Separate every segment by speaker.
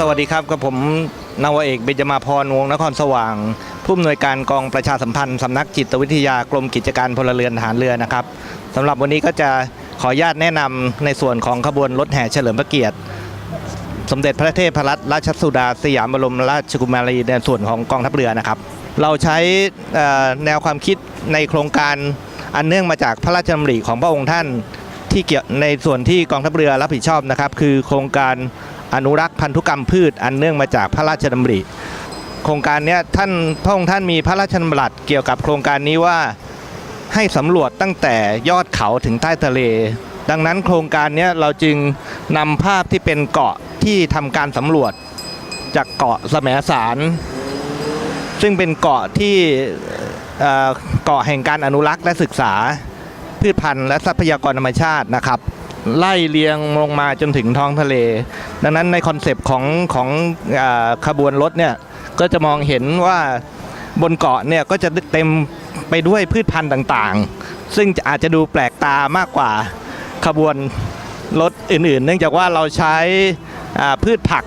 Speaker 1: สวัสดีครับกับผมนาวเอกเบญจมาพรวงนครสว่าง ผู้อำนวยการกองประชาสัมพันธ์สำนักจิตวิทยากรมกิจการพลเรือนทหารเรือนะครับสำหรับวันนี้ก็จะขออนุญาตแนะนำในส่วนของขบวนรถแห่เฉลิมพระเกียรติ สมเด็จพระเทพรัตนราชสุดาสยามบรมราชกุมารีในส่วนของกองทัพเรือนะครับ เราใช้แนวความคิดในโครงการอันเนื่องมาจากพระราชดำริของพระองค์ท่านที่เกี่ยวในส่วนที่กองทัพเรือรับผิดชอบนะครับ คือโครงการ อนุรักษ์พันธุกรรมพืชอันเนื่องมาจากพระราชดำริ โครงการนี้ท่านพระองค์ท่านมีพระราชดำรัสเกี่ยวกับโครงการนี้ว่าให้สำรวจตั้งแต่ยอดเขาถึงใต้ทะเล ดังนั้นโครงการนี้เราจึงนำภาพที่เป็นเกาะที่ทำการสำรวจจากเกาะแสมสาร ซึ่งเป็นเกาะที่เกาะแห่งการอนุรักษ์และศึกษาพืชพันธุ์และทรัพยากรธรรมชาตินะครับ ไล่เลียงลงมาจนถึงท้องทะเล ดังนั้นในคอนเซปต์ของของอขบวนรถเนี่ยก็จะมองเห็นว่าบนเกาะเนี่ยก็จะเต็มไปด้วยพืชพันธุ์ต่างๆ ซึ่งอาจจะดูแปลกตามากกว่าขบวนรถอื่นๆ เนื่องจากว่าเราใช้พืชผัก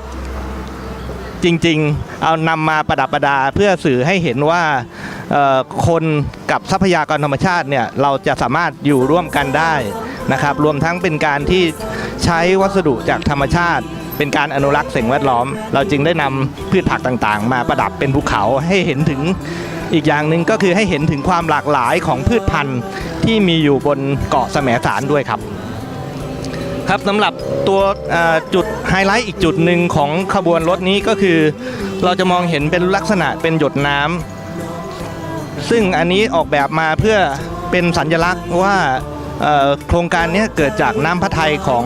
Speaker 1: จริงๆ เอานำมาประดับประดาเพื่อสื่อให้เห็นว่าคนกับทรัพยากรธรรมชาติเนี่ยเราจะสามารถอยู่ร่วมกันได้ นะครับ รวมทั้งเป็นการที่ใช้วัสดุจากธรรมชาติ เป็นการอนุรักษ์สิ่งแวดล้อม เราจึงได้นำพืชผักต่างๆ มาประดับเป็นภูเขาให้เห็นถึงอีกอย่างหนึ่งก็คือให้เห็นถึงความหลากหลายของพืชพันธุ์ที่มีอยู่บนเกาะแสมสารด้วยครับ ครับสำหรับตัวจุดไฮไลท์อีกจุดหนึ่งของขบวนรถนี้ก็คือ เราจะมองเห็นเป็นลักษณะเป็นหยดน้ำซึ่งอันนี้ออกแบบมาเพื่อเป็นสัญลักษณ์ว่า โครงการนี้เกิดจากน้ำพระทัยของ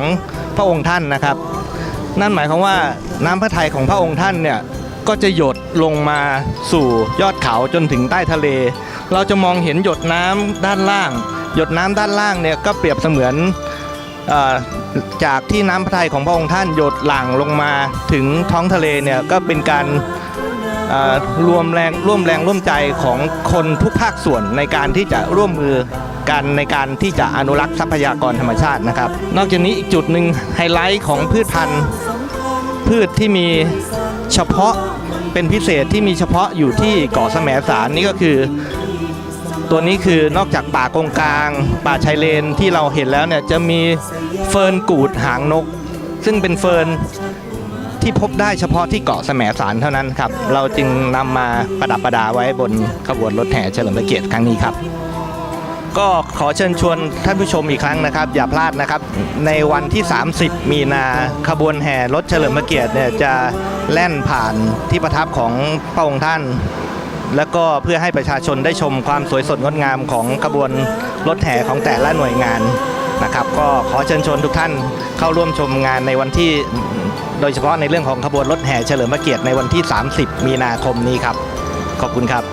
Speaker 1: พระองค์ท่านนะครับ นั่นหมายความว่าน้ำพระทัยของพระองค์ท่านเนี่ยก็จะหยดลงมาสู่ยอดเขาจนถึงใต้ทะเล เราจะมองเห็นหยดน้ำด้านล่าง หยดน้ำด้านล่างเนี่ยก็เปรียบเสมือนจากที่น้ำพระทัยของพระองค์ท่านหยดหลั่งลงมาถึงท้องทะเลเนี่ยก็เป็นการรวมแรงร่วมแรงร่วมใจของคนทุกภาคส่วนในการที่จะร่วมมือ กันในการที่จะอนุรักษ์ทรัพยากรธรรมชาตินะครับ นอกจากนี้อีกจุดหนึ่งไฮไลท์ของพืชพันธุ์ พืชที่มีเฉพาะเป็นพิเศษที่มีเฉพาะอยู่ที่เกาะแสมสารนี่ก็คือ ตัวนี้คือนอกจากป่ากงกลาง ป่าชายเลนที่เราเห็นแล้วเนี่ยจะมีเฟิร์นกูดหางนก ซึ่งเป็นเฟิร์นที่พบได้เฉพาะที่เกาะแสมสารเท่านั้นครับ เราจึงนำมาประดับประดาไว้บนขบวนรถแห่เฉลิมพระเกียรติครั้งนี้ครับ ก็ขอเชิญชวนท่านผู้ชมอีกครั้งนะครับ อย่าพลาดนะครับ ในวันที่ 30 มีนาขบวนแห่รถเฉลิมพระเกียรติเนี่ยจะแล่นผ่านที่ประทับของพระองค์ท่าน แล้วก็เพื่อให้ประชาชนได้ชมความสวยสดงดงามของขบวนรถแห่ของแต่ละหน่วยงานนะครับ ก็ขอเชิญชวนทุกท่านเข้าร่วมชมงานในวันที่โดยเฉพาะในเรื่องของขบวนรถแห่เฉลิมพระเกียรติในวันที่ 30 มีนาคมนี้ครับ ขอบคุณครับ